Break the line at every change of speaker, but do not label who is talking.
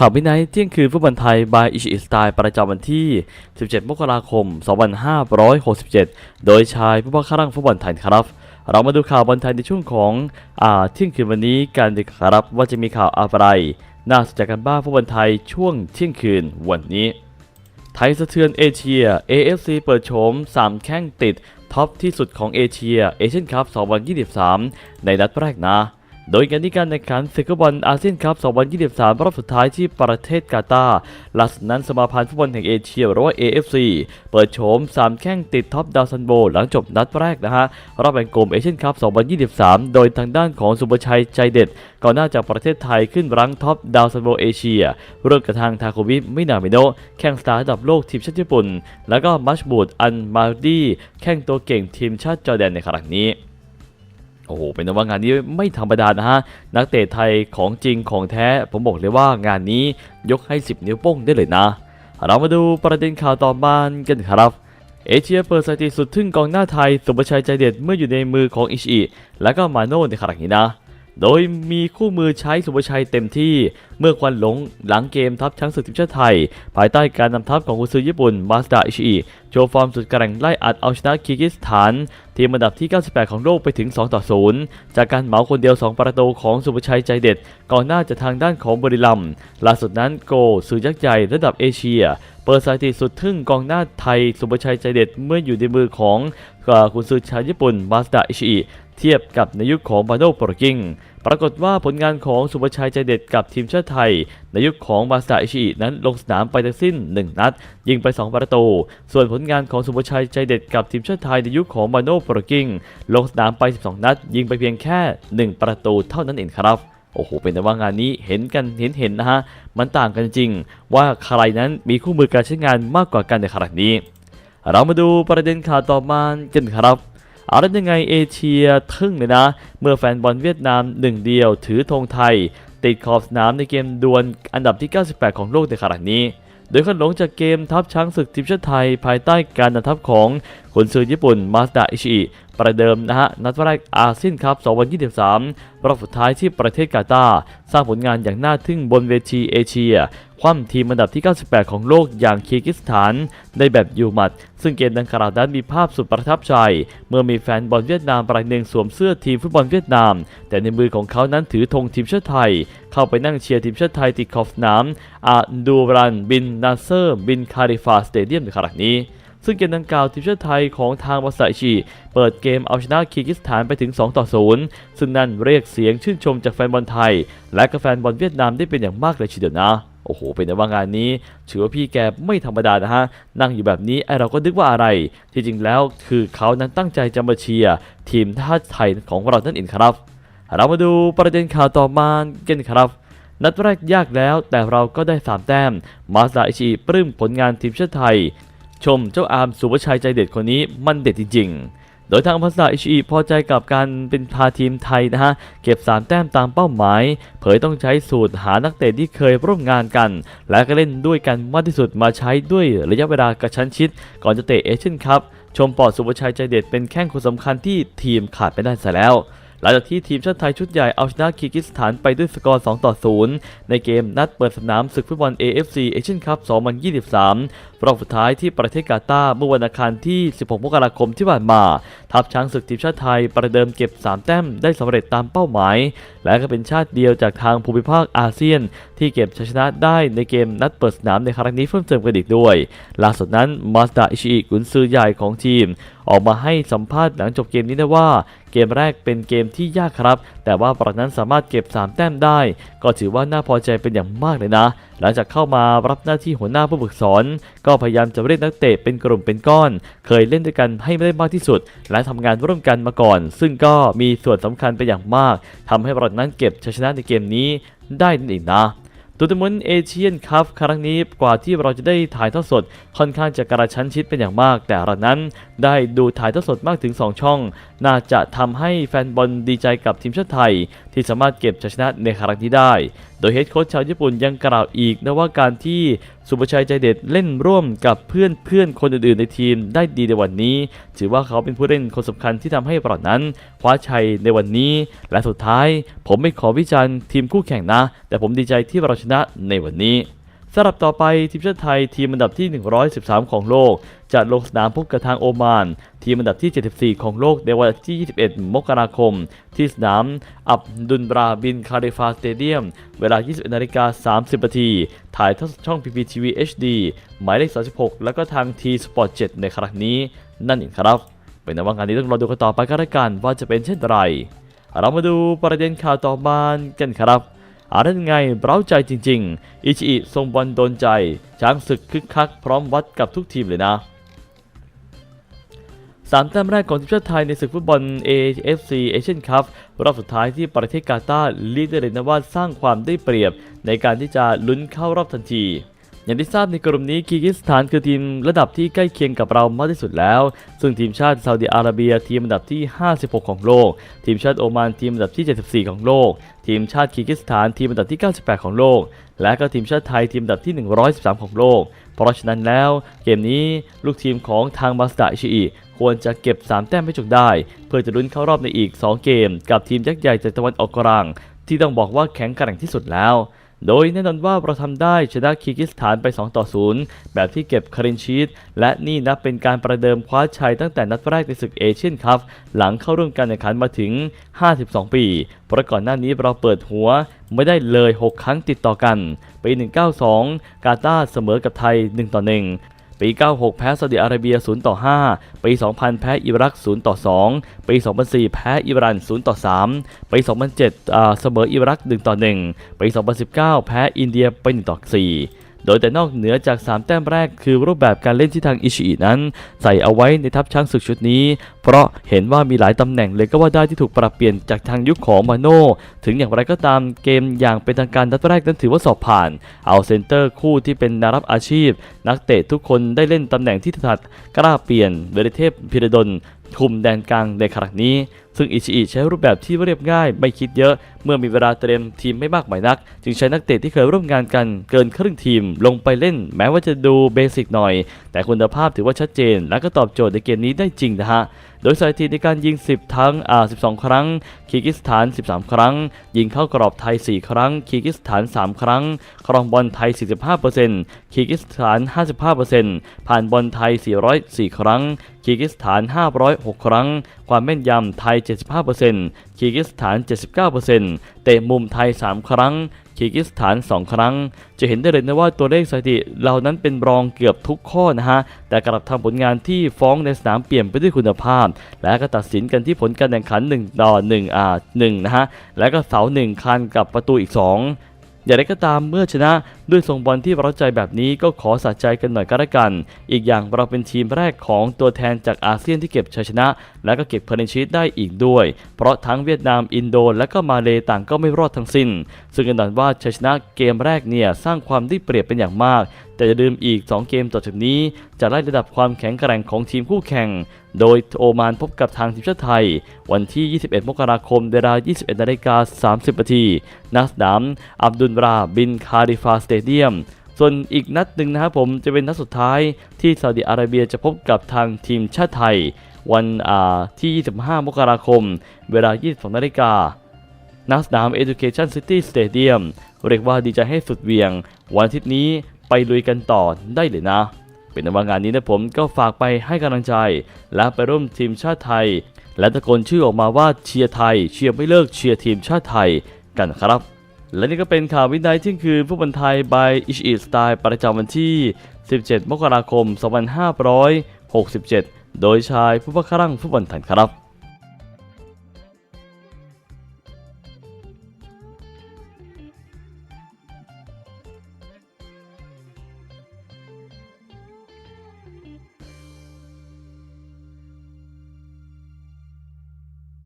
ข่าววินัยเที่ยงคืนฟุตบอลไทย บายอิชิอิสไตล์ประจำวันที่ 17 มกราคม 2567 โดยชายผู้บังคับรังฟุตบอลไทยครับ เรามาดูข่าวบอลไทยในช่วงของอ่าเที่ยงคืนวันนี้กันดีครับว่าจะมีข่าวอะไร น่าสนใจกันบ้างฟุตบอลไทยช่วงเที่ยงคืนวันนี้ ไทยสะเทือนเอเชีย AFC เปิดโฉม 3 แข้งติด ท็อปที่สุดของเอเชียเอเชียนคัพ 2023 ในนัดแรกนะ โดยการที่การแข่งขันศึกฟุตบอลอาเซียนคัพ 2023 รอบสุดท้ายที่ประเทศกาตาร์ล่าสุดนั้นสมาพันธ์ฟุตบอลแห่งเอเชียหรือว่า AFC เปิดโฉม 3 แข้งติดท็อปดาวซันโบ หลังจบนัดแรกนะฮะ รอบแบ่งกลุ่มเอเชียนคัพ 2023 โดยทางด้านของสุภชัยใจเด็ดก่อนหน้าจากประเทศไทยขึ้นรั้งท็อปดาวซันโบเอเชียเร่วมกับทางทาโคบิมินามิโนะแข้งสตาร์ระดับโลกทีมชาติญี่ปุ่น แล้วก็มัชบูดอันมาดี้แข้งตัวเก่งทีมชาติจอร์แดนในครั้งนี้ โอ้โห เป็นว่างานนี้ไม่ธรรมดานะฮะ นักเตะไทยของจริงของแท้ ผมบอกเลยว่างานนี้ยกให้ 10 นิ้วโป้งได้เลยนะ เรามาดูประเด็นข่าวต่อมากันครับ เอเชียเปิดสถิติสุดทึ่งกองหน้าไทย สุภชัยใจเด็ดเมื่ออยู่ในมือของอิชิและก็มาโน่ในครั้งนี้นะ โดยมีคู่มือใช้สุภชัยเต็มที่เมื่อควันหลงหลังเกมทัพช้างศึกทีมชาติไทย ภายใต้การนำทัพของกุนซือญี่ปุ่นมาสดาอิชิโชว์ฟอร์มสุดแกร่งไล่อัดเอาชนะคีร์กิสถาน ทีมอันดับที่ 98 ของโลกไปถึง 2 ต่อ 0 จากการเหมาคนเดียว 2 ประตูของสุภชัยใจเด็ด ก่อนหน้าจะทางด้านของบริลัมล่าสุดนั้นโกสื่อยักษ์ใหญ่ระดับเอเชีย เปิดสถิติสุดทึ่งกองหน้าไทยสุภชัยใจเด็ดเมื่ออยู่ในมือของกุนซือชาวญี่ปุ่นมาสดาอิชิ เทียบกับในยุคของบาโนโปรกิงปรากฏว่าผลงานของสุภชัยใจเด็ดกับทีมชาติไทย ในยุคของมาสดาอิชินั้นลงสนามไปทั้งสิ้น 1 นัด ยิงไป 2 ประตู ส่วนผลงานของสุภชัยใจเด็ดกับทีมชาติไทยในยุคของมาโนโปรกิงลงสนามไป 12 นัด ยิงไปเพียงแค่ 1 ประตูเท่านั้นเองครับโอ้โห เป็นแต่ว่างานนี้เห็นกันเห็นเห็นนะฮะ มันต่างกันจริง ว่าใครนั้นมีคู่มือการใช้งานมากกว่ากันในขณะนี้ เรามาดูประเด็นข่าวต่อมากันครับ เอาล้ยังไงเอเชียทึ่งเลยนะ เมื่อแฟนบอลเวียดนามหนึ่งเดียวถือธงไทย ติดขอบสนามในเกมดวลอันดับที่ 98 ของโลกในขณะนี้ โดยขันหลงจากเกมทัพช้างศึกทีมชาติไทย ภายใต้การนำทัพของขุนซือญี่ปุ่นมาสดาอิชิประเดิมนะฮะนัดแรกอาเซียนคัพ2023รอบสุดท้ายที่ประเทศกาตาร์สร้างผลงานอย่างน่าทึ่งบนเวทีเอเชีย คว่ำทีมอันดับที่ 98 ของโลกอย่างคีร์กิสถานได้แบบยูมัด ซึ่งเกมดังกล่าวนั้นมีภาพสุดประทับใจ เมื่อมีแฟนบอลเวียดนามรายหนึ่งสวมเสื้อทีมฟุตบอลเวียดนาม แต่ในมือของเขานั้นถือธงทีมชาติไทย เข้าไปนั่งเชียร์ทีมชาติไทยติดขอบสนามอาดูรัน บินนาเซอร์ บินคาริฟาสเตเดียมในครั้งนี้ซึ่งเกมดังกล่าวทีมชาติไทยของทางวาซาอิชิเปิดเกมเอาชนะคีร์กิสถานไปถึง 2 ต่อ 0 ซึ่งนั่นเรียกเสียงชื่นชมจากแฟนบอลไทย และก็แฟนบอลเวียดนามได้เป็นอย่างมากเลยทีเดียวนะ โอ้โห เป็นในว่างานนี้ถือว่าพี่แกไม่ธรรมดานะฮะ นั่งอยู่แบบนี้ไอเราก็นึกว่าอะไร ที่จริงแล้วคือเขานั้นตั้งใจจะมาเชียร์ทีมชาไทยของเรานั่นเองครับ เรามาดูประเด็นข่าวต่อมากันครับนัดแรกยากแล้วแต่เราก็ได้ 3 แต้ม มาซาอิชิปลื้มผลงานทีมชาติไทย ชมเจ้าอาร์มสุภชัยใจเด็ดคนนี้มันเด็ดจริงๆ โดยทางภาษาอิชิพอใจกับการเป็นพาทีมไทยนะฮะ เก็บ 3 แต้มตามเป้าหมาย เผยต้องใช้สูตรหานักเตะที่เคยร่วมงานกัน และก็เล่นด้วยกันมากที่สุดมาใช้ด้วยระยะเวลากระชั้นชิด ก่อนจะเตะเอเชียนคัพชมปอดสุภชัยใจเด็ดเป็นแข้งคนสำคัญที่ทีมขาดไม่ได้ซะแล้ว หลังจากที่ทีมชาติไทยชุดใหญ่เอาชนะคีร์กิสถานไปด้วยสกอร์ 2 ต่อ 0 ในเกมนัดเปิดสนามศึกฟุตบอล AFC Asian Cup 2023 รอบสุดท้ายที่ประเทศกาตาร์เมื่อวันอังคารที่ 16 มกราคมที่ผ่านมา ทัพช้างศึกทีมชาติไทยประเดิมเก็บ 3 แต้มได้สำเร็จตามเป้าหมาย และก็เป็นชาติเดียวจากทางภูมิภาคอาเซียน ที่เก็บชัยชนะได้ในเกมนัดเปิดสนามในครั้งนี้เพิ่มเติมกันอีกด้วย ล่าสุดนั้นมาสดาอิชิกุนซือใหญ่ของทีม ออกมาให้สัมภาษณ์หลังจบเกมนี้นะว่า เกมแรกเป็นเกมที่ยากครับ แต่ว่าปรานั้นสามารถเก็บ 3 แต้มได้ ก็ถือว่าน่าพอใจเป็นอย่างมากเลยนะ หลังจากเข้ามารับหน้าที่หัวหน้าผู้ฝึกสอน ก็พยายามจะเรียกนักเตะเป็นกลุ่มเป็นก้อน เคยเล่นด้วยกันให้ได้มากที่สุด และทำงานร่วมกันมาก่อน ซึ่งก็มีส่วนสำคัญเป็นอย่างมากทำให้ปรานั้นเก็บชัยชนะในเกมนี้ได้นั่นเองนะ ตัวร์นาเมนต์เอเชียนคัพครั้งนี้กว่าที่เราจะได้ถ่ายทอดสดค่อนข้างจะกระชั้นชิดเป็นอย่างมาก แต่เรานั้นได้ดูถ่ายทอดสดมากถึง 2 ช่อง น่าจะทำให้แฟนบอลดีใจกับทีมชาติไทย ที่สามารถเก็บชัยชนะในครั้งนี้ได้โดยเฮดโค้ชชาวญี่ปุ่นยังกล่าวอีกนะว่าการที่สุภชัยใจเด็ดเล่นร่วมกับเพื่อนเพื่อนคนอื่นๆในทีมได้ดีในวันนี้ ถือว่าเขาเป็นผู้เล่นคนสำคัญที่ทำให้เรานั้นคว้าชัยในวันนี้ และสุดท้าย ผมไม่ขอวิจารณ์ทีมคู่แข่งนะ แต่ผมดีใจที่เราชนะในวันนี้ สำหรับต่อไปทีมชาติไทยทีมอันดับที่ 113 ของโลก จะลงสนามพบกับทางโอมาน ทีมอันดับที่ 74 ของโลกในวันที่ 21 มกราคม ที่สนามอับดุลบราบินคาริฟาสเตเดียม เวลา 21นาฬิกา30นาทีถ่ายทอดช่อง PPTV HD หมายเลข 36 แล้วก็ทาง T Sport 7 ในครั้งนี้ นั่นเองครับ เป็นนว่างานนี้ต้องรอดูกันต่อไปกันละกันว่าจะเป็นเช่นไรเรามาดูประเด็นข่าวต่อมากันครับ อานั้นไงเร้าใจจริง ๆ อิชิอิทรงบอลโดนใจ ช้างศึกคึกคักพร้อมวัดกับทุกทีมเลยนะสามแต้มแรกของทีมชาติไทยในศึกฟุตบอล AFC Asian Cup รอบสุดท้ายที่ประเทศกาตาร์ลีดได้เลนว่าสร้างความได้เปรียบในการที่จะลุ้นเข้ารอบทันที อย่างที่ทราบในกลุ่มนี้คีร์กิสถานคือทีมระดับที่ใกล้เคียงกับเรามากที่สุดแล้ว ซึ่งทีมชาติซาอุดิอาระเบียทีมอันดับที่ 56 ของโลก ทีมชาติโอมานทีมอันดับที่ 74 ของโลก ทีมชาติคีร์กิสถานทีมอันดับที่ 98 ของโลก และก็ทีมชาติไทยทีมอันดับที่ 113 ของโลก เพราะฉะนั้นแล้วเกมนี้ลูกทีมของทางมาสดาอิชิอิควรจะเก็บ 3 แต้มให้จงได้ เพื่อจะลุ้นเข้ารอบในอีก 2 เกม กับทีมยักษ์ใหญ่จากตะวันออกกลางที่ต้องบอกว่าแข็งแกร่งที่สุดแล้ว โดยแน่นอนว่าเราทำได้ชนะคีกิสถานไป 2 ต่อ 0 แบบที่เก็บคารินชีตและนี่นับเป็นการประเดิมคว้าชัยตั้งแต่นัดแรกในศึกเอเชียนคัพหลังเข้าร่วมการแข่งขันมาถึง 52 ปี เพราะก่อนหน้านี้เราเปิดหัวไม่ได้เลย 6 ครั้งติดต่อกันปี 192 กาตาเสมอกับไทย 1 ต่อ 1 ปี 96 แพ้ซาอุดิอาระเบีย 0 ต่อ 5 ปี 2000 แพ้อิรัก 0 ต่อ 2 ปี 2004 แพ้อิหร่าน 0 ต่อ 3 ปี 2007เสมออิรัก 1 ต่อ 1 ปี 2019 แพ้อินเดียไป 1 ต่อ 4 โดยแต่นอกเหนือจาก 3 แต้มแรกคือรูปแบบการเล่นที่ทางอิชิอินั้น ใส่เอาไว้ในทัพช้างศึกชุดนี้ เพราะเห็นว่ามีหลายตำแหน่งเลยก็ว่าได้ที่ถูกปรับเปลี่ยนจากทางยุคของมาโน่ถึงอย่างไรก็ตามเกมอย่างเป็นทางการนัดแรกนั้นถือว่าสอบผ่าน เอาเซนเตอร์คู่ที่เป็นนารับอาชีพ นักเตะทุกคนได้เล่นตำแหน่งที่ถนัดกล้าเปลี่ยนเวรเทพพิรดล คุมแดนกลางในครั้งนี้ ซึ่งอิชิอิใช้รูปแบบที่เรียบง่ายไม่คิดเยอะ เมื่อมีเวลาเตรียมทีมไม่มากหมายนัก จึงใช้นักเตะที่เคยร่วมงานกันเกินครึ่งทีมลงไปเล่น แม้ว่าจะดูเบสิกหน่อย แต่คุณภาพถือว่าชัดเจน และก็ตอบโจทย์ในเกมนี้ได้จริงนะฮะ โดยสถิติในการยิง 10 ทั้งอ่า12 ครั้งคีกิสถาน 13 ครั้ง ยิงเข้ากรอบไทย 4 ครั้งคีกิสถาน 3 ครั้ง ครองบอลไทย 45%คีกิสถาน 55%ผ่านบอลไทย 404 ครั้ง คีร์กิสถาน 506 ครั้ง ความแม่นยำไทย 75%คีร์กิสถาน 79%เตะมุมไทย 3 ครั้งคีร์กิสถาน 2 ครั้ง จะเห็นได้เลยนะว่าตัวเลขสถิติเหล่านั้นเป็นรองเกือบทุกข้อนะฮะ แต่กลับทำผลงานที่ฟ้องในสนามเปลี่ยนไปด้วยคุณภาพ และก็ตัดสินกันที่ผลการแข่งขัน 1 ต่อ 1 อ่า 1 นะฮะ และก็เสา 1คันกับประตูอีก 2 อย่างไรก็ตามเมื่อชนะด้วยทรงบอลที่ประทับใจแบบนี้ก็ขอสะใจกันหน่อยก็แล้วกัน อีกอย่างเราเป็นทีมแรกของตัวแทนจากอาเซียนที่เก็บชัยชนะ และก็เก็บเพลนชีตได้อีกด้วย เพราะทั้งเวียดนามอินโดและก็มาเลต่างก็ไม่รอดทั้งสิ้น ซึ่งกันดันว่าชัยชนะเกมแรกเนี่ยสร้างความได้เปรียบเป็นอย่างมาก แต่อย่าลืมอีก 2 เกมต่อจากนี้ จะไล่ระดับความแข็งแกร่งของทีมคู่แข่ง โดยโอมานพบกับทางทีมชาติไทย วันที่ 21 มกราคม เวลา 21 นาฬิกา 30 นาทีณสนาม อับดุลราบินคาริฟาสเตเดียม ส่วนอีกนัดหนึ่งนะครับผมจะเป็นนัดสุดท้ายที่ซาอุดิอาระเบียจะพบกับทางทีมชาติไทย วันอาที่ 25 มกราคม เวลา 22 นาฬิกาณสนาม Education City Stadium เรียกว่าดีใจให้สุดเวียง วันอาทิตย์นี้ไปลุยกันต่อได้เลยนะ เป็นนว่างานนี้นะผมก็ฝากไปให้กำลังใจ และไปร่วมทีมชาติไทย และตะโกนชื่อออกมาว่าเชียร์ไทย เชียร์ไม่เลิกเชียร์ทีมชาติไทยกันครับ และนี่ก็เป็นข่าววินัยที่คืนผู้บอลไทยบายอิชอิสไตล์ประจำวันที่ 17 มกราคม 2567 โดยชายผู้พักคับฟุตบอลไทยครับ